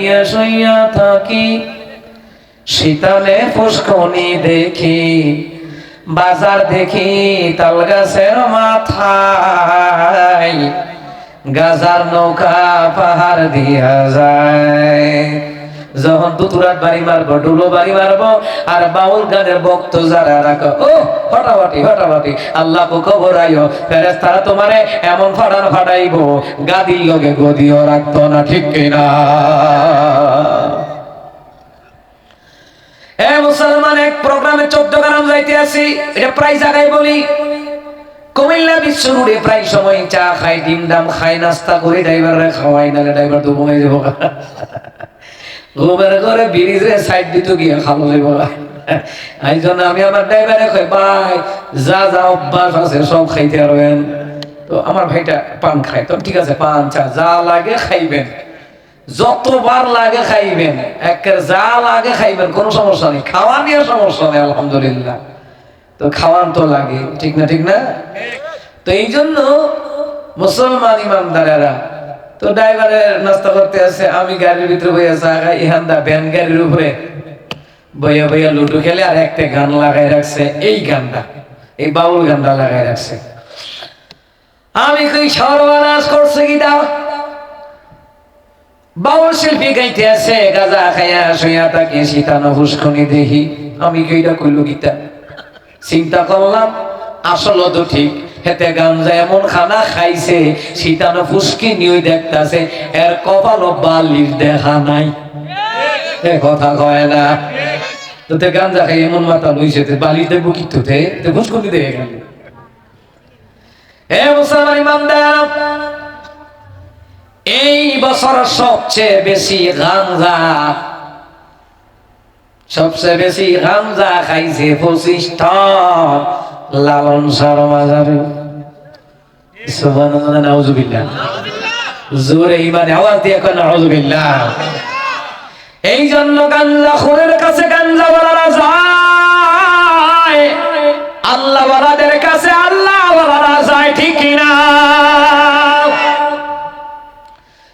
খাইয়া শুইয়া থাকি, শীতলে পুষ্কনি দেখি, বাজার দেখি তাল গাছের মাথায়, গাজার নৌকা পাহাড় দিয়া যায়। যখন দুতুরাত বাড়ি মারবো ডুলো বাড়ি মারবো, আর বাউল গানের ভক্ত যারা রাখো, ও, ফটাফটি ফটাফটি, আল্লাহ খবর আইও ফেরেস তারা তোমারে এমন ফাটান ফাটাইবো, গাদি লগে গদিও রাখতো না, ঠিক কিনা? এ মুসলমান, এক প্রোগ্রামে চোদ্দ গ্রাম যাইতে আছি এটা প্রায় জায়গায় বলি। কুমিল্লা বিশ্ব রোডে প্রায় সময় চা খাই ডিম ডাম খাই নাস্তা করে ড্রাইভাররা খাওয়াই নালে ড্রাইভার তো ঘুমাই যাব ঘুমের করে ব্রিজে সাইড দিতে গিয়ে খাব যাব এই জন্য আমি আমার ড্রাইভারে কই, ভাই, যা যা, অভ্যাস আছে, সব খাইতে পারবেন। তো আমার ভাইটা পান খায়। তো ঠিক আছে, পান, চা, যা লাগে খাইবেন। যতবার লাগে খাইবেন, একের যা লাগে খাইবেন, কোনো সমস্যা নেই। খাওয়া নিয়ে সমস্যা নেই, আলহামদুলিল্লাহ। তো খাওয়ান তো লাগে, ঠিক না ঠিক না? তো এই জন্য মুসলমান ইমানদারেরা তো ড্রাইভারের নাস্তা করতে আসে, আমি গাড়ির ভিতরে বইয়া চা খাই ইহান্দা ভ্যান গাড়ির উপরে বইয়া বইয়া লুডু খেলে আর একটা গান লাগাই রাখছে, এই গানটা, এই বাউল গানটা লাগাই রাখছে। আমি কই সর্বনাশ করছে কি দাও বাউল শিল্পী গাইতে আছে গাজা খাইয়া শুইয়া তাকে শীতানো ফুসকুনি দেখি আমি কইটা কইল গীতা চিন্তা করলাম, আসলে তো ঠিক। হেতে গাঞ্জা এমন খানা খাইছে, শীতানো ফুসকি নিয়ে দেখতাছে, এর কপাল বালির দেখা নাই। এ কথা কয় না। তোতে গাঞ্জা খাই, এমন মাথা লইছে বালি দেবো কি তোতে ফুসকুনি গেল এ মুসলমান ইমানদার, এই বছর সবচেয়ে বেশি গাঞ্জা সবচেয়ে বেশি গাঞ্জা খাইছে পঁচিশ লালন সরমাজারে সুবহানাল্লাহ, নাউজুবিল্লাহ। জোরে ইমানে আওয়াজ দিয়ে কোন, নাউজুবিল্লাহ। এই জন্য গাঞ্জা খুরের কাছে গাঞ্জা বলারা যায়। আল্লাহ ওয়ালাদের কাছে আল্লাহ ওয়ালারা যায়, ঠিক কিনা?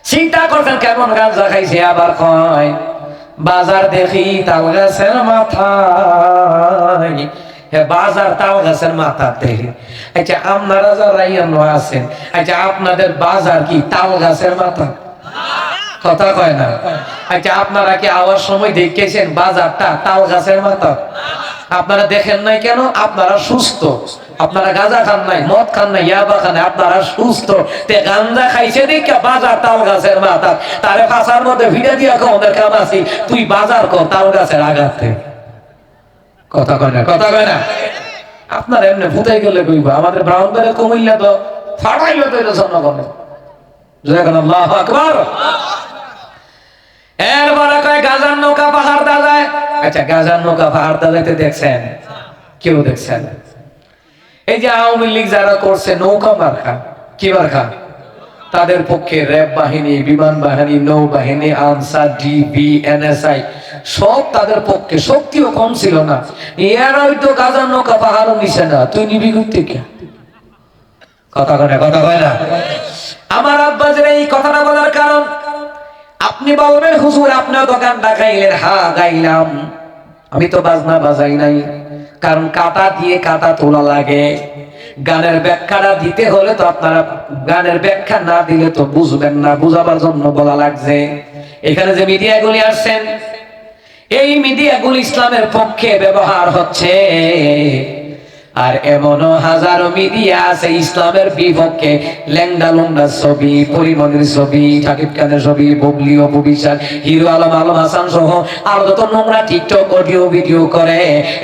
চিন্তা করতেন কেমন গাঞ্জা খাইছে আবার কয়, বাজার দেখি তাল গাছের মাথায়। বাজার তাল গাছের মাথা দেখি আচ্ছা আপনারা যারা ইয়ানো আছেন আচ্ছা আপনাদের বাজার কি তাল গাছের মাথা? কথা কয় না। আচ্ছা আপনারা কি আওয়ার সময় দেখেছেন বাজারটা তাল গাছের মাথা? আপনারা দেখেন নাই কেন? আপনারা সুস্থ। আপনারা গাঁজা খান নাই, মদ খান নাই, ইয়াবা খান আপনারা সুস্থ। তে গাঞ্জা খাইছে দেখে বাজার তাল গাছের মাথা। তারে ফাঁসার মধ্যে ভিড়ে দিয়া কো ওদের কাম আছি, তুই বাজার কর তাল গাছের আঘাতে কথা কয় কথা আপনার এমনি ভূতাই গেলে কইবা, আমাদের ব্রাহ্মণবাড়ি কমিল্লা তো ফাটাইলো তো এটা জনগণে। আল্লাহ আকবার। এরপরে কয়, গাজার নৌকা পাহাড় দাদায়। আচ্ছা গাজার নৌকা পাহাড় দাদাইতে দেখছেন? কেউ দেখছেন? এই যে আওয়ামী লীগ যারা করছে, নৌকা মার্কা, কি মার্কা? তাদের পক্ষে র্যাব বাহিনী, বিমান বাহিনী, নৌবাহিনী আনসার ডিবি, এনএসআই সব তাদের পক্ষে। শক্তিও কম ছিল না। এরা হয়তো গাজার নৌকা পাহাড়ও নিছে না। তুই নিবি করতে কে? কথা কয় কথা কয় না। আমার এই কথাটা বলার কারণ, আপনি বলবেন, হুজুর, আপনার দোকানটা গাইলেন হা, গাইলাম। আমি তো বাজনা বাজাই নাই, কারণ কাটা দিয়ে কাটা তোলা লাগে। গানের ব্যাখ্যাটা দিতে হলে তো আপনারা গানের ব্যাখ্যা না দিলে তো বুঝবেন না, বুঝাবার জন্য বলা লাগছে। এখানে যে মিডিয়াগুলি আসছেন, এই মিডিয়াগুলি ইসলামের পক্ষে ব্যবহার হচ্ছে। আর এমনও হাজারো মিডিয়া আছে ইসলামের বিপক্ষে। ল্যাংডা লুংডা ছবি, পরিমণির ছবি শাকিব খানের ছবি, বুবলি অপু বিশ্বাস হিরো আলম আলম হাসান সহ আরও যত নোংরা টিকটক অডিও ভিডিও করে,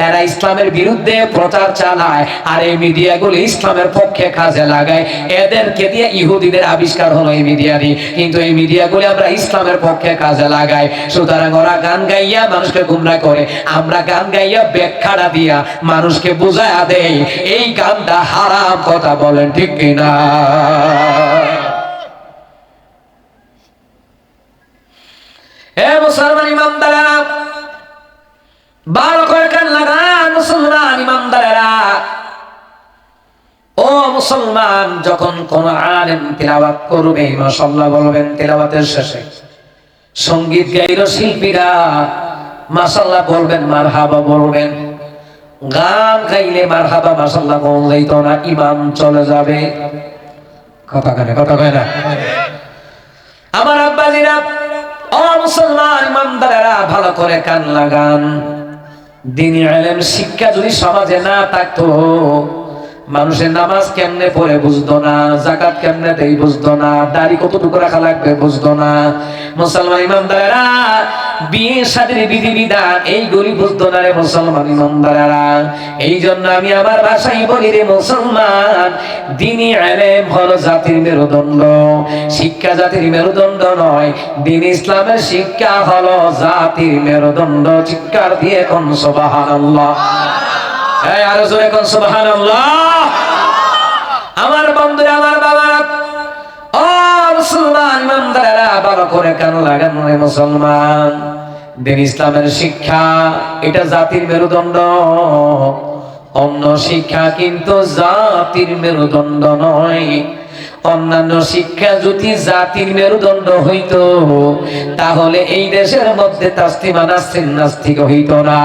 এরা ইসলামের বিরুদ্ধে প্রচার চালায় আর এই মিডিয়াগুলো ইসলামের পক্ষে কাজে লাগায়। এদেরকে দিয়ে ইহুদিদের আবিষ্কার হলো এই মিডিয়ারই কিন্তু এই মিডিয়াগুলি আমরা ইসলামের পক্ষে কাজে লাগাই সুতরাং ওরা গান গাইয়া মানুষকে গুমরা করে। আমরা গান গাইয়া ব্যাখ্যাটা দিয়া মানুষকে বুঝায় দেয়। এই গানটা হারাম কথা বলেন, ঠিক কিনা? হে মুসলমান ইমামদারা লাগান মুসলমান ও মুসলমান, যখন কোন আলেম করবে বলবেন শেষে। সংগীত গাইল শিল্পীরা মাসাল্লাহ বলবেন মার হাবা বলবেন। গান গাইলে মার হাবা মাসাল্লাহ বল গাইত না, ইমাম চলে যাবে। কথা কানে কথা কয় না। আমার আব্বাজিরা, ও মুসলমান ইমানদারেরা, ভালো করে কান লাগান। দিনী শিক্ষা যদি সমাজে না থাকতো মানুষের নামাজ কেমনে পড়ে বুঝতো না জাকাত কেমনে দেই বুঝতো না, দাড়ি কতটুকু রাখা লাগবে বুঝতো না। মুসলমান ইমানদারেরা, বিয়ে শাদীর বিধি বিধান এইগুলি বুঝতো না রে মুসলমান ইমানদারেরা। এই জন্য আমি আমার ভাষায় বলি রে মুসলমান, দিনী আলেম হলো জাতির মেরুদণ্ড। শিক্ষা জাতির মেরুদণ্ড নয়, দিন ইসলামের শিক্ষা হলো জাতির মেরুদণ্ড। চিৎকার দিয়ে কোন সুবহানাল্লাহ। এই আরও জোরে কোন আমার বন্ধু আমার বাবা। ও মুসলমান ইমানদারেরা ভালো করে কান লাগান মুসলমান? দিন ইসলামের শিক্ষা, এটা জাতির মেরুদণ্ড। অন্য শিক্ষা কিন্তু জাতির মেরুদণ্ড নয়। অন্যান্য শিক্ষা যদি জাতির মেরুদণ্ড হইত, তাহলে এই দেশের মধ্যে তাস্তিমা নাস্তিক নাস্তিক হইত না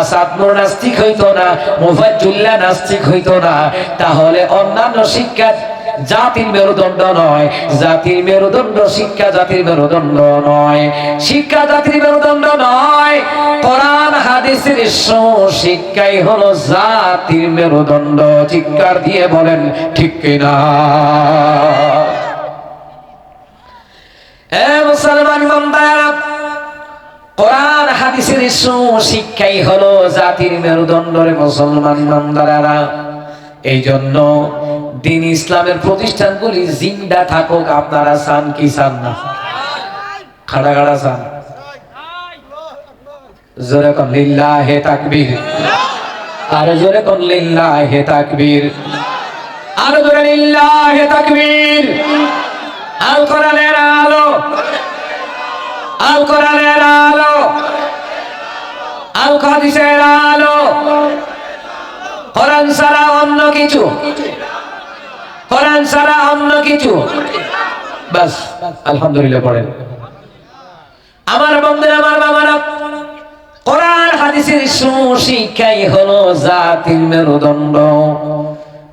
আসাদমুর নাস্তিক হইত না মুফাজ্জুল্লাহ নাস্তিক হইত না। তাহলে অন্যান্য শিক্ষা জাতির মেরুদণ্ড নয়, জাতির মেরুদণ্ড শিক্ষা জাতির মেরুদণ্ড নয়। শিক্ষা জাতির মেরুদণ্ড নয়, কোরআন হাদিসের শিক্ষাই হলো জাতির মেরুদণ্ড। চিৎকার দিয়ে বলেন, ঠিক কিনা? মুসলমান বান্দারা, কোরআন হাদিসের শিক্ষাই হলো জাতির মেরুদণ্ড রে মুসলমান বান্দারা এই জন্য দিন ইসলামের প্রতিষ্ঠানগুলি জিন্দা থাকুক, আপনারা চান কি চান না? খাড়া খাড়া চান। আর হাদিসের আলো। কোরআন ছাড়া অন্য কিছু। কোরআন ছাড়া অন্য কিছু। বাস, আলহামদুলিল্লাহ পড়েন। আমার বন্ধুরা, আমার বাবারা, কোরআন, হাদিসের সুশিক্ষাই হলো জাতির মেরুদণ্ড।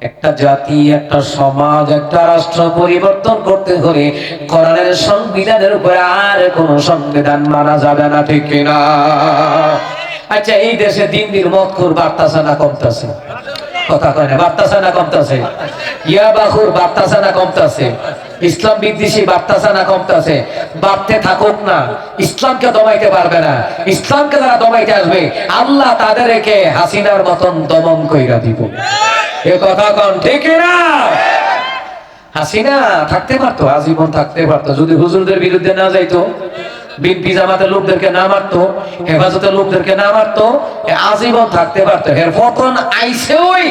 একটা জাতি, একটা সমাজ, একটা রাষ্ট্র পরিবর্তন করতে হলে কোরআনের সংবিধানের উপরে আর কোন সংবিধান মানা যাবে না, ঠিক কিনা? আচ্ছা এই দেশে দিন দিন মত খুর বার্তাছে না কমতেছে? কথা কয় না বার্তাছে না কমতেছে? ইয়া বাহুর বার্তাছে না কমতেছে? ইসলাম বিদ্বেষী বার্তাছে না কমতেছে? বাড়তে থাকুক না, ইসলামকে দমাইতে পারবে না। ইসলামকে যারা দমাইতে আসবে, আল্লাহ তাদেরকে হাসিনার মতন দমন কইরা দিব। এ কথা কন, ঠিক না? হাসিনা থাকতে পারতো, আজীবন থাকতে পারতো, যদি হুজুরদের বিরুদ্ধে না যাইতো। বিএনপি জামাতের লোকদেরকে না মারতো, হেফাজতের লোকদেরকে না মারতো আজীবন থাকতে পারতো। এর পতন আইসে ওই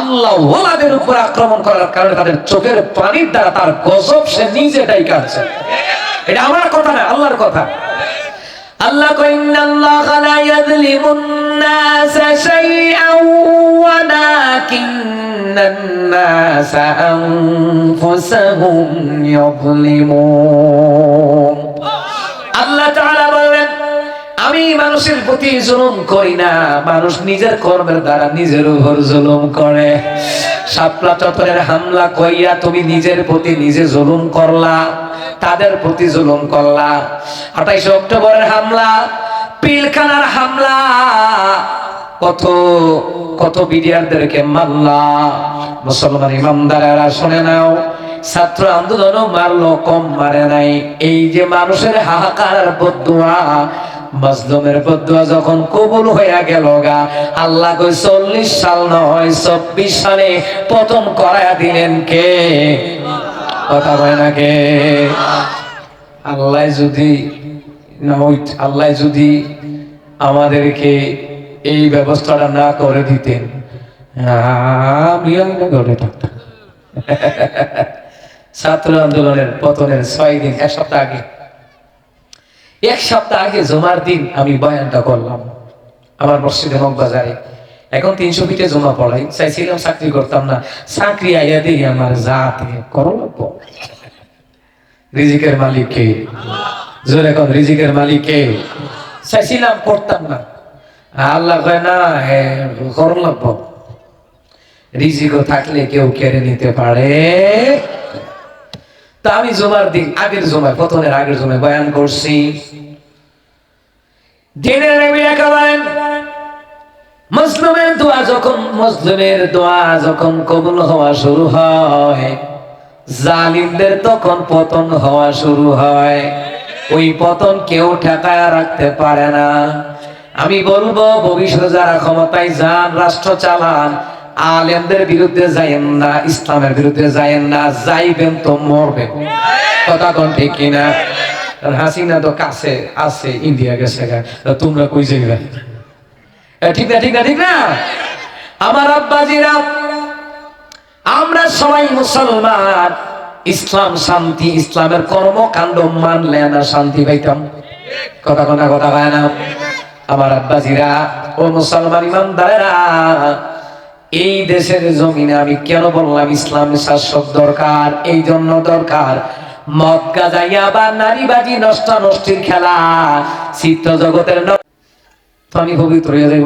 আল্লাহ ওলাদের উপর আক্রমণ করার কারণে তাদের চোখের পানির দ্বারা তার গজব সে নিজেটাই কাটছে। এটা আমার কথা না, আল্লাহর কথা। আল্লাহ কয়, ইন্নাল্লাহা লা ইয়াযলিমুন নাসা শাইআন ওয়ালাকিন্নান নাসা আনফুসাহুম ইয়াযলিমুন আল্লাহ তাআলা আমি মানুষের প্রতি জুলুম করি না, মানুষ নিজের কর্মের দ্বারা নিজের উপর জুলুম করে। শাপলা চত্বরের হামলা কইয়া তুমি নিজের প্রতি নিজে জুলুম করলা, তাদের প্রতি জুলুম করলা। আঠাইশে অক্টোবরের হামলা, পিলখানার হামলা, কত কত বিডিয়ারদেরকে মারলা। মুসলমান ইমামদারেরা শুনে নাও। ছাত্র আন্দোলনও মারলো, কম মারে নাই। এই যে মানুষের হাহাকার বদুয়া, মাজলুমের বদুয়া যখন কবুল হইয়া গেল গা, আল্লাহ কই চল্লিশ সাল নয় চব্বিশ সালে পতন করায়া দিলেন কে? কথা কয় না কে? আল্লাহ যদি আল্লাহ যদি আমাদেরকে এই ব্যবস্থাটা না করে দিতেন। আমি না ঘরে থাকতাম। ছাত্র আন্দোলনের পতনের ছয় দিন, এক সপ্তাহ আগে। এক সপ্তাহ আগে জমার দিন আমি বয়ানটা করলাম আমার মসজিদে মগবাজারে। এখন তিনশো ফিটে জমা পড়াই। চাইছিলাম চাকরি করতাম না। চাকরি আইয়া দিই আমার জাতে করো রিজিকের মালিক কে? জোরে এখন, রিজিকের মালিক কে? চাইছিলাম করতাম না। আল্লাহ কয়, না লাগবো রিজিকও থাকলে কেউ কেড়ে নিতে পারে। তা আমি জমার দিন, আগের জমায়, পতনের আগের জমায় বয়ান করছি। দিনের মুসলিমের দোয়া যখন, মুসলিমের দোয়া যখন কবুল হওয়া শুরু হয়, জালিমদের তখন পতন হওয়া শুরু হয়। ওই পতন কেউ ঠেকায় রাখতে পারে না। আমি বলব, ভবিষ্যতে যারা ক্ষমতায় যান, রাষ্ট্র চালান আলেমদের বিরুদ্ধে যাইয়েন না, ইসলামের বিরুদ্ধে যাইয়েন না, যাইবেন তো মরবে। কথা কোন ঠিক কিনা? হাসিনা তো কাছে আছে, ইন্ডিয়া গেছে তোমরা কই যাইবা? ঠিক না ঠিক না ঠিক না? আমার আব্বাজিরা, আমরা সবাই মুসলমান। ইসলাম শান্তি, ইসলামের কর্মকাণ্ড মানলে না শান্তি পাইতাম। কথা কথা কথা হয় না? আমার আব্বাজিরা, ও মুসলমান ইমানদারেরা এই দেশের জমিনে আমি কেন বললাম ইসলাম শাসক দরকার? এই জন্য দরকার। মদ গাজাইয়া বা নারীবাজি নষ্ট নষ্টির খেলা চিত্র জগতের তো আমি পবিত্র হয়ে যাই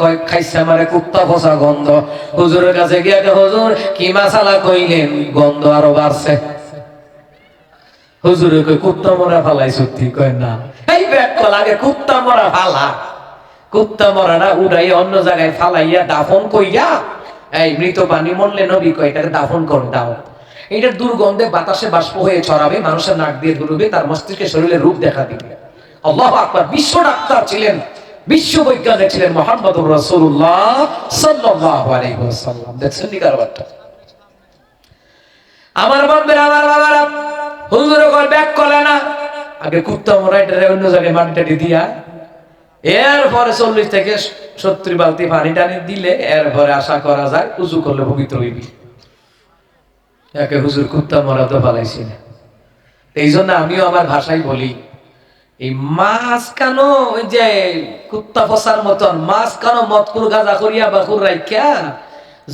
কয়, খাইছে গন্ধ। কাছে কে গন্ধ হুজুরে কয় না। এই কুত্তা মরা ফালা। কুত্তা মরা না উড়াই অন্য জায়গায় ফালাইয়া দাফন কইয়া এই মৃত পানি মরলে নবী কয়, এটাকে দাফন কর, দাও। এটার দুর্গন্ধে বাতাসে বাষ্প হয়ে ছড়াবে, মানুষের নাক দিয়ে ঘুরবে তার মস্তিষ্কে শরীরে রূপ দেখা দিবে। আল্লাহ আকবার, বিশ্ব ডাক্তার ছিলেন, বিশ্ব বৈজ্ঞানিক ছিলেন মোহাম্মদ রাসূলুল্লাহ সাল্লাল্লাহু আলাইহি ওয়াসাল্লাম। দেখছেন নি কারবারটা? আমার বন্ধুরা আমার বাবারা হুজুর কল ব্যাক করে না। আগে কুত্তা মরা এটা অন্য জায়গায় মাটিটাটি দিয়া এরপরে চল্লিশ থেকে সত্তর বালতি পানি টানি দিলে এরপরে আশা করা যায় উজু করলে পবিত্র হইবি। একে হুজুর কুত্তা মরা তো ফালাইছি না। এই জন্য আমিও আমার ভাষায় বলি, এই মাছ কেন যে কুত্তা ফসার মতন মাছ কেন মতকুর গাজা করিয়া বাকুর রাইখা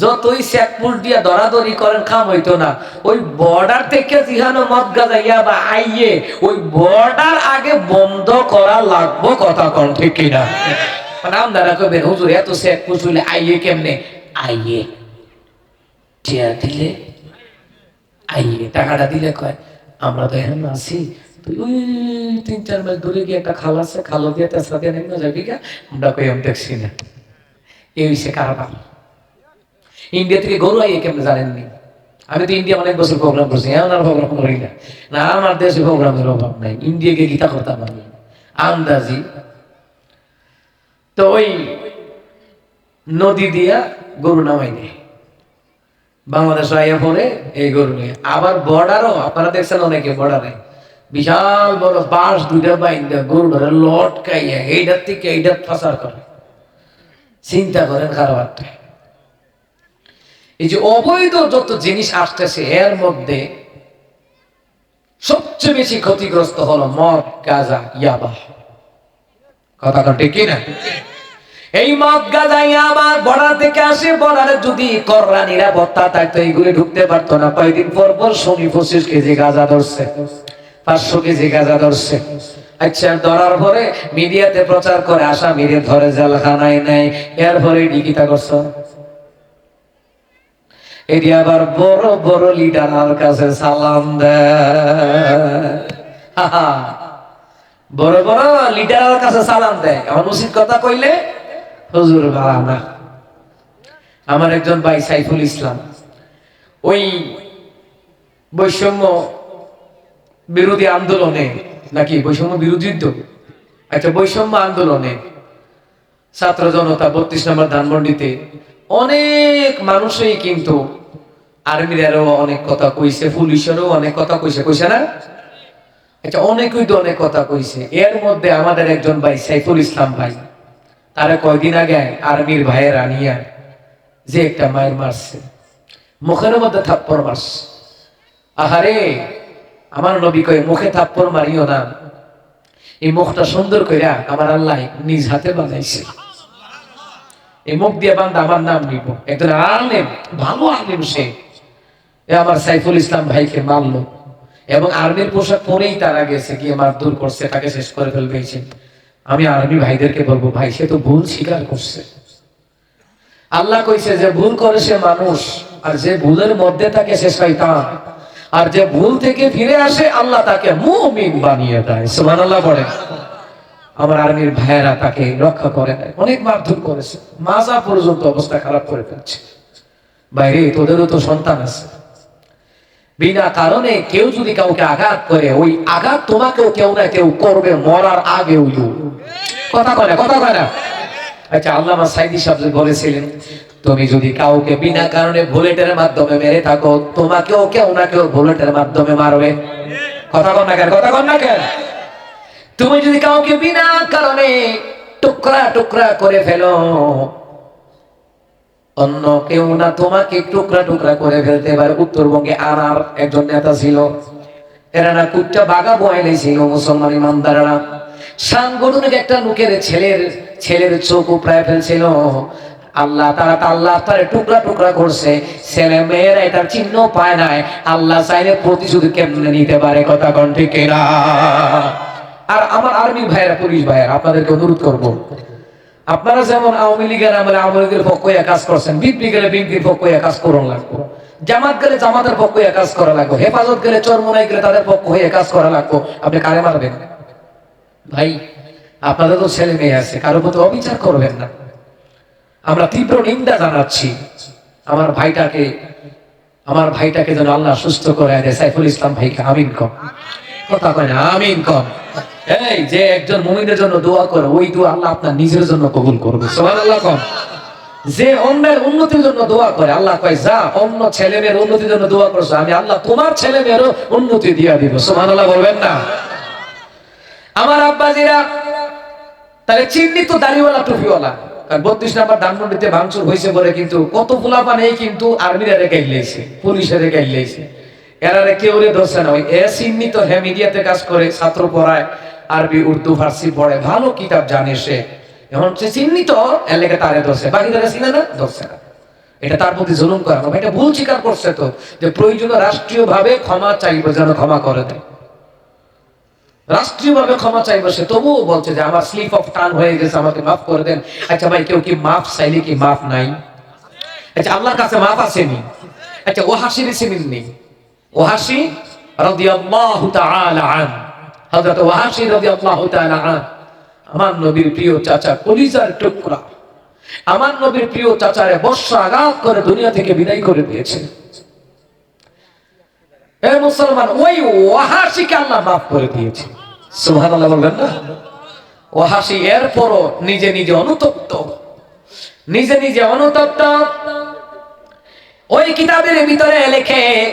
যতই চেকপুর দিয়া দরাদরি করেন খাম হইতো না। ওই বর্ডার থেকে জিহানো মদ গাজাইয়া বা আইয়ে ওই বর্ডার আগে বন্ধ করা লাগবো কথা কন ঠিক কিনা আপনারা কবেন হুজুর এত চেকপুর শুনলে আইয়ে কেমনে? আইয়ে। টিয়া দিলে আইয়ে। টাকাটা দিলে কয় আমরা তো এখন আছি। তুই ওই তিন চার মাইল দূরে গিয়ে একটা খাল আছে খালো দিয়ে তেসরা দিয়ে নেমে যাবি গা। আমরা কই আমি দেখছি না এই হইছে কারবার ইন্ডিয়া থেকে গরু আইয়ে কেমন জানেননি আমি তো ইন্ডিয়া অনেক বছর প্রোগ্রাম করছি, এখন আর প্রোগ্রাম করি না। না আমার দেশে প্রোগ্রামের অভাব নাই। ইন্ডিয়া গিয়ে গীতা করতাম আমি আন্দাজি। তো ওই নদী দিয়া গরু নামাই দেয়। বাংলাদেশ আইয়া পরে এই গরু নিয়ে। আবার বর্ডারও আপনারা দেখছেন অনেকে বর্ডারে বিশাল বড় বাঁশ দুইটা বাইন্দা গরু ধরে লটকাইয়া এইটার থেকে এইটার ফাঁসার করে। চিন্তা করেন কারবারটা এই যে অবৈধ যত জিনিস আসতেছে, এর মধ্যে সবচেয়ে বেশি ক্ষতিগ্রস্ত হলো মদ, গাজা, ইয়াবা। কথা ঠিক না এই মদ গাজাই আমার বর্ডার থেকে আসে, বর্ডারে যদি কররা নিরাপত্তা থাকতো, এইগুলি ঢুকতে পারতো না। কয়েকদিন পর পর শনি পঁচিশ কেজি গাঁজা ধরছে, পাঁচশো কেজি গাঁজা ধরছে। আচ্ছা ধরার পরে মিডিয়াতে প্রচার করে আসা মিডিয়া ধরে জেলখানায় নেয়, এরপরে ডিকিতা করছ। এটি আবার বড় বড় লিডার আমার কাছে সালাম দেয়। বড় বড় লিডারের কাছে সালাম দেয়। উচিত কথা কইলে, হুজুর বাবা আমার একজন ভাই সাইফুল ইসলাম, ওই বৈষম্য বিরোধী আন্দোলনে, নাকি বৈষম্য বিরোধী তো? আচ্ছা বৈষম্য আন্দোলনে ছাত্র জনতা বত্রিশ নম্বর ধানমন্ডিতে অনেক মানুষই কিন্তু আর্মিরারও অনেক কথা কইছে, পুলিশেরও অনেক কথা কইছে কইছে না? আচ্ছা অনেকই তো অনেক কথা কইছে। এর মধ্যে আমাদের একজন ভাই, সাইফুল ইসলাম ভাই, তারা কয়দিন আগে আর্মির ভাইয়ের আনিয়া যে একটা মায়ের মারছে। মুখের মধ্যে থাপ্পড় মারছে। আহারে, আমার নবী কয়ে, মুখে থাপ্পড় মারিও না। এই মুখটা সুন্দর কইরা আমার আল্লাহ নিজ হাতে বানাইছে এই মুখ দিয়ে আমার নাম নিব। একজন আলেম, ভালো আলেম সে। আমার সাইফুল ইসলাম ভাইকে মারলো এবং আর্মির পোশাক পরেই তারা গেছে করছে, তাকে শেষ করে ফেলবেছি আমি আর্মি ভাইদেরকে বলব, ভাই, সে তো ভুল স্বীকার করছে। আল্লাহ কইছে যে, ভুল করে সে মানুষ, আর যে ভুলের মধ্যে থাকে সে শয়তান। আর যে ভুল থেকে ফিরে আসে, আল্লাহ তাকে মুমিন বানিয়ে দেয়। সুবহানাল্লাহ বলেন। আমার আর্মির ভাইয়েরা তাকে রক্ষা করে দেয় অনেক মারধর করেছে। মাজা পর্যন্ত অবস্থা খারাপ করে ফেলছে। বাইরে তোদেরও তো সন্তান আছে। বিনা কারণে কেউ যদি কাউকে আঘাত করে, ওই আঘাত তোমাকেও কেউ না কেউ করবে, মরার আগেও কথা কয় কথা না। আচ্ছা আল্লামা সাইদি সাহেব বলেছিলেন, তুমি যদি কাউকে বিনা কারণে বুলেটের মাধ্যমে মেরে থাকো, তোমাকেও কেউ না কেউ বুলেটের মাধ্যমে মারবে। কথা কন না কথা কন না তুমি যদি কাউকে বিনা কারণে টুকরা টুকরা করে ফেলো, অন্য কেউ না তোমাকে টুকরা টুকরা করে ফেলতে পারে। উত্তরবঙ্গে আনার একজন নেতা ছিল। এরা না কুটটা বাগা মুসলমান ইমানদাররা। সাংগঠনিক একটা লোকের ছেলের ছেলের চোখ উপড়ায় ফেলছিল। আল্লাহ তারা আল্লাহ তারে টুকরা টুকরা করছে। ছেলে মেয়েরা এটার চিহ্ন পায় নাই। আল্লাহ চাইলে প্রতিশোধ কেমনে নিতে পারে, কথা কন কিনা? আর আমার আর্মি ভাইয়েরা, পুলিশ ভাইয়েরা, আপনাদেরকে অনুরোধ করব। আপনারা যেমন আওয়ামী লীগের আমলে আওয়ামী লীগের পক্ষ কাজ করছেন, বিএনপি গেলে বিএনপির পক্ষ কাজ করুন লাগবো। জামাত গেলে জামাতের পক্ষ হয়ে কাজ করা লাগবে। হেফাজত গেলে চরমোনাই গেলে তাদের পক্ষ হয়ে কাজ করা লাগবো। আপনি কারে মারবেন? ভাই, আপনাদের তো ছেলে মেয়ে আছে কারও প্রতি অবিচার করবেন না। আমরা তীব্র নিন্দা জানাচ্ছি। আমার ভাইটাকে আমার ভাইটাকে যেন আল্লাহ সুস্থ করে দেয়, সাইফুল ইসলাম ভাইকে, আমিন কম কথা কয় না, আমিন এই যে একজন মুমিনের জন্য দোয়া করে, ওই দোয়া আল্লাহ আপনার নিজের জন্য কবুল করবে। সুবহানাল্লাহ কম। যে অন্যের উন্নতির জন্য দোয়া করে, আল্লাহ কয়, যা অন্য ছেলে মেয়ের উন্নতির জন্য দোয়া করছ, আমি আল্লাহ তোমার ছেলে মেয়েরও উন্নতি দিয়ে দিব। সুবহানাল্লাহ বলবেন না। আমার আব্বাজিরা, তাহলে চিহ্নিত দাড়িওয়ালা, টুপিওয়ালা। কারণ বত্রিশ নাম্বার ভাঙচুর হয়েছে বলে কিন্তু কত ফুলাপা নেই কিন্তু আর্মিরা রেখে লেছে পুলিশে রেখে লেছে এরা কেউ রে ধরছে না। ওই এ চিহ্নিত হ্যাঁ মিডিয়াতে কাজ করে, ছাত্র পড়ায়, আরবি, উর্দু, ফার্সি পড়ে ভালো কিতাব জানে সে। এখন সে চিহ্নিত এলাকা তারে ধরছে। বাকি তারা চিনে না, ধরছে না। এটা তার প্রতি জুলুম করানো এটা ভুল স্বীকার করছে তো, যে প্রয়োজনীয় রাষ্ট্রীয় ভাবে ক্ষমা চাইবে যেন ক্ষমা করে দেয়। রাষ্ট্রীয়ভাবে ক্ষমা চাইবে সে, তবুও বলছে যে, আমার স্লিপ অফ টান হয়ে গেছে, আমাকে মাফ করে দেন। আচ্ছা ভাই, কেউ কি মাফ চাইলে কি মাফ নাই? আচ্ছা আল্লাহর কাছে মাফ আসেনি আচ্ছা ও হাসির চিনেননি ও হাসি রাদিয়াল্লাহু তাআলা আন। হযরত রাদিয়াল্লাহু তাআলা আন। আমার নবীর প্রিয় চাচা কলিজার টুকরা। আমার নবীর প্রিয় চাচারে বর্ষা আঘাত করে দুনিয়া থেকে বিদায় করে দিয়েছে। এ মুসলমান, ওই আল্লাহ করে দিয়েছে। সুবহানাল্লাহ বলবেন না? ওয়াহাসি এরপরও নিজে নিজে অনুতপ্ত। নিজে নিজে অনুতপ্ত। ওই কিতাবের ভিতরে লেখে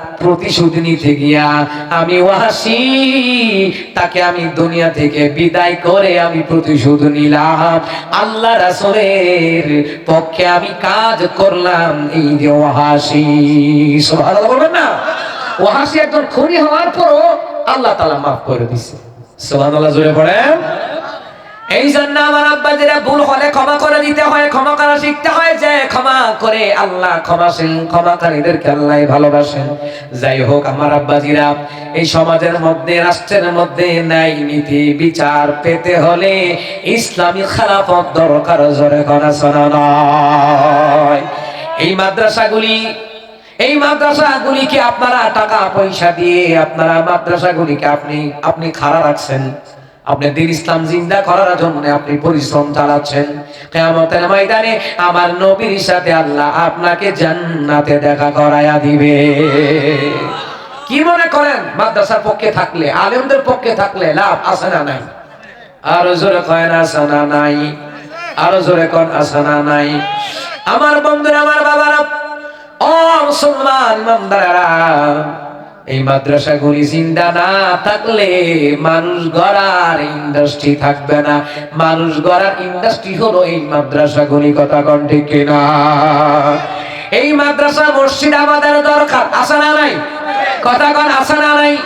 প্রতিশোধ নিতে গিয়া আমি ওয়াহাসি তাকে আমি দুনিয়া থেকে বিদায় করে আমি প্রতিশোধ নিলাম। আল্লাহ রাসূলের পক্ষে আমি কাজ করলাম এই যে ওয়াহাসি সুবহানাল্লাহ বলবেন না? ওয়াহাসি একজন খুনি হওয়ার পরও আল্লাহ তাআলা maaf করে দিয়েছে সুবহানাল্লাহ জোরে পড়েন এই জন্য আমার আব্বাজিরা ভুল হলে ক্ষমা করে দিতে হয়, ক্ষমা করা শিখতে হয়, যে ক্ষমা করে আল্লাহ ক্ষমাশীল ক্ষমাকারীদেরকে আল্লাহ ভালোবাসেন। যাই হোক আমার আব্বাজিরা, এই সমাজের মধ্যে, রাষ্ট্রের মধ্যে ন্যায় নীতি, বিচার পেতে হলে ইসলামী খেলাফত দরকার, জোরে করা নয়। এই মাদ্রাসাগুলি, এই মাদ্রাসাগুলিকে আপনারা টাকা পয়সা দিয়ে, আপনারা মাদ্রাসাগুলিকে আপনি আপনি খাড়া রাখছেন। আপনি দিন ইসলাম জিন্দা করার জন্য আপনি পরিশ্রম চালাচ্ছেন। কেয়ামতের ময়দানে আমার নবীর সাথে আল্লাহ আপনাকে জান্নাতে দেখা করায়া দিবে। কি মনে করেন? মাদ্রাসার পক্ষে থাকলে, আলেমদের পক্ষে থাকলে লাভ আছে না নাই? আরও জোরে কয় না, আছে না নাই? আরও জোরে কন, আছে না নাই? আমার বন্ধুরা, আমার বাবারা, ও মুসলমান, ইমানদারেরা এই মাদ্রাসাগুলি চিন্তা না থাকলে মানুষ গড়ার ইন্ডাস্ট্রি থাকবে না। মানুষ গড়ার ইন্ডাস্ট্রি হলো এই মাদ্রাসাগুলি, কথা কন ঠিক কিনা? এই মাদ্রাসা মসজিদ আমাদের দরকার আসা না নাই? কথা কন আসা না নাই?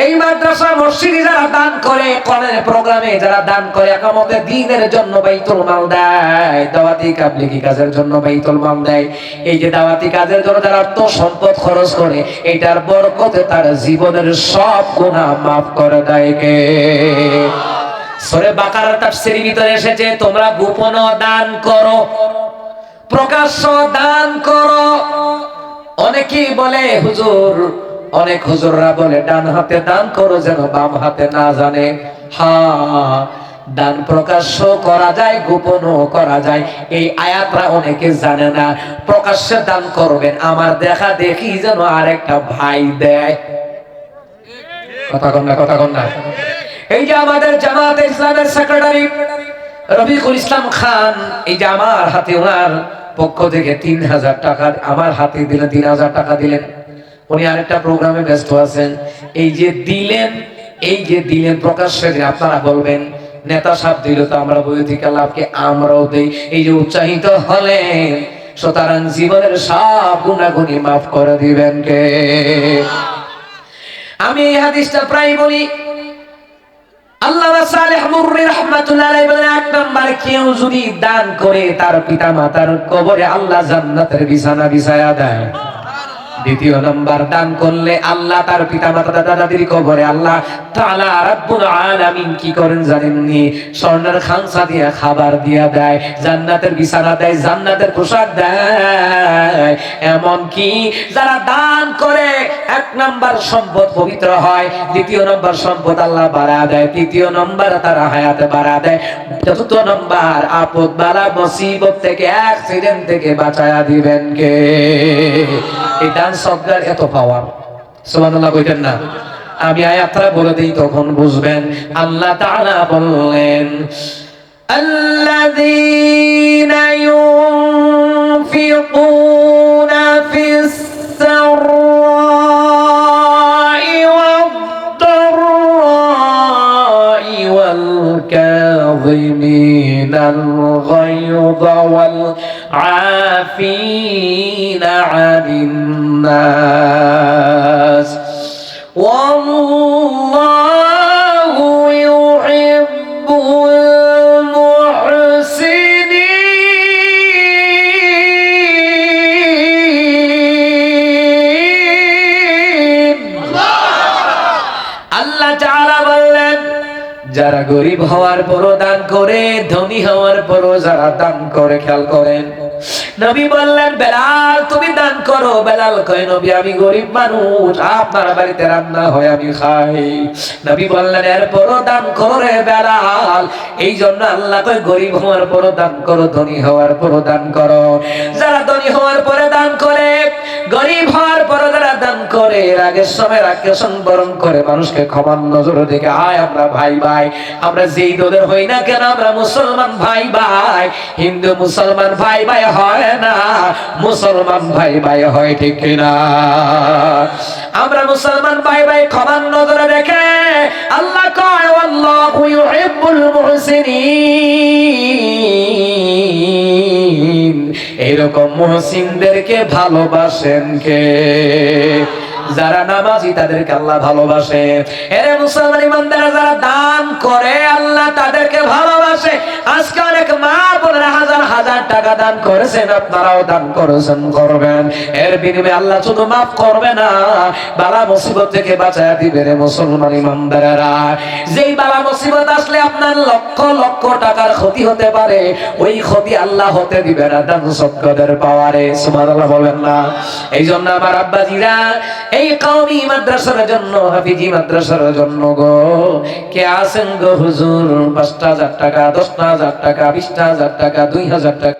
এই মাদ্রাসা মসজিদে যারা দান করে, কোরআনের প্রোগ্রামে যারা দান করে, একামতে দিনের জন্য বাইতুল মাল দেয়। দাওয়াতি কাবলিকি কাজের জন্য বাইতুল মাল দেয়। এই যে দাওয়াতি কাজের জন্য যারা অর্থ সম্পদ খরচ করে এইটার বরকতে তার জীবনের সব গুনাহ মাফ করে দেয় কে? সরে বাকারার তাফসীরের ভিতরে এসেছে, তোমরা গোপন দান করো, প্রকাশ্য দান করো। অনেকেই বলে, হুজুর অনেক হুজুররা বলে, ডান হাতে দান করো যেন বাম হাতে না জানে। হা, দান প্রকাশ্য করা যায়, গোপনও করা যায়। এই আয়াতরা অনেকে জানে না। প্রকাশ্যে দান করবেন, আমার দেখা দেখি যেন আরেকটা ভাই দেয়। কথা কন না, কথা কন না। এই যে আমাদের জামাত ইসলামের সেক্রেটারি রফিকুল ইসলাম খান, এই যে আমার হাতে ওনার পক্ষ থেকে তিন হাজার টাকা, আমার হাতে দিলেন, তিন হাজার টাকা দিলেন। উনি আরেকটা প্রোগ্রামে ব্যস্ত আছেন। এই যে দিলেন, এই যে দিলেন প্রকাশ্যে যে আপনারা বলবেন, নেতা সাহেব দিল তো আমরা বই থেকে লাভকে আমরাও দেই। এই যে উৎসাহিত হলেন, সুতরাং জীবনের সব গুণাগুণি মাফ করে দিবেন কে? আমি এই হাদিসটা প্রায় বলি। আল্লাহ আলাইহি বলেন, এক কেউ যদি দান করে তার পিতা মাতার কবরে আল্লাহ জান্নাতের বিছানা বিছায়া দেয়। দ্বিতীয় নাম্বার, দান করলে আল্লাহ তার পিতা মাতা দাদা দাদির কবরে আল্লাহ তাআলা রাব্বুল আলামিন কি করেন জানেননি স্বর্ণের খানসা দিয়ে খাবার দিয়া দেয়, জান্নাতের বিছানা দেয়, জান্নাতের পোশাক দেয়। এমন কি? যারা দান করে, এক নাম্বার সম্পদ পবিত্র হয়, দ্বিতীয় নম্বর সম্পদ আল্লাহ বাড়া দেয়, তৃতীয় নম্বর তারা হায়াতে বাড়া দেয়, চতুর্থ নম্বর আপদ বালা, মুসিবত থেকে অ্যাক্সিডেন্ট থেকে বাঁচায়া দিবেন কে? এই দান সদ্গার এত পাওয়ার সুবহানাল্লাহ কইতেন না আমি আয়াতটা বলে দিই তখন বুঝবেন আল্লাহ তাআলা বললেন الذين ينفقون في السراء والضراء والكاظمين الغيظ والعافين عن الناس. গরিব হওয়ার পরও দান করে, ধনী হওয়ার পরও যারা দান করে, খেয়াল করেন। নবী বললেন, বেলাল, তুমি দান করো। বেলাল কয়, নবী, আমি গরিব মানুষ, আপনার বাড়িতে রান্না হয়, আমি খাই। নবী বললেন, এরপরও দান করে বেলাল। এই জন্য আল্লাহ কয়, গরিব হওয়ার পরও দান করো, ধনী হওয়ার পরও দান করো। যারা ধনী হওয়ার পরে দান করে, গরিব হওয়ার পরে যারা দান করে এর আগের সময় রাখকে সংবরণ করে মানুষকে ক্ষমার নজরে দেখে আয় আমরা ভাই ভাই। আমরা যেই দলের হই না কেন, আমরা মুসলমান ভাই ভাই। হিন্দু মুসলমান ভাই ভাই হয় না, মুসলমান ভাই ভাই হয় ঠিক কিনা? আমরা মুসলমান ভাই ভাই ক্ষমার নজরে দেখে আল্লাহ কয়, আল্লাহু ইউহিব্বুল মুহসিনিন। এরকম মুহসিনদেরকে ভালোবাসেন কে? যারা নামাজি, তাদেরকে আল্লাহ ভালোবাসে। এরে মুসলমান ইমানদারা যারা দান করে, আল্লাহ তাদেরকে ভালোবাসে। আজকে অনেক মা বোনেরা হাজার হাজার টাকা দান করেছেন, আপনারাও দান করেছেন, করবেন। এর বিনিময়ে আল্লাহ শুধু মাফ করবে না, বালা মুসিবত থেকে বাঁচায় দিবে রে মুসলমান ইমানদারেরা। যেই বালা মুসিবত আসলে আপনার লক্ষ লক্ষ টাকার ক্ষতি হতে পারে, ওই ক্ষতি আল্লাহ হতে দিবে না, দান সৎকাদের পাওয়ারে। সুবহানাল্লাহ বলেন না। এই জন্য আমার আব্বাজিরা এই কওমি মাদ্রাসার জন্য, হাফিজি মাদ্রাসার জন্য গো। কে আছেন গো হুজুর? পাঁচটা হাজার টাকা, দশটা হাজার টাকা, বিশটা হাজার টাকা, দুই হাজার টাকা।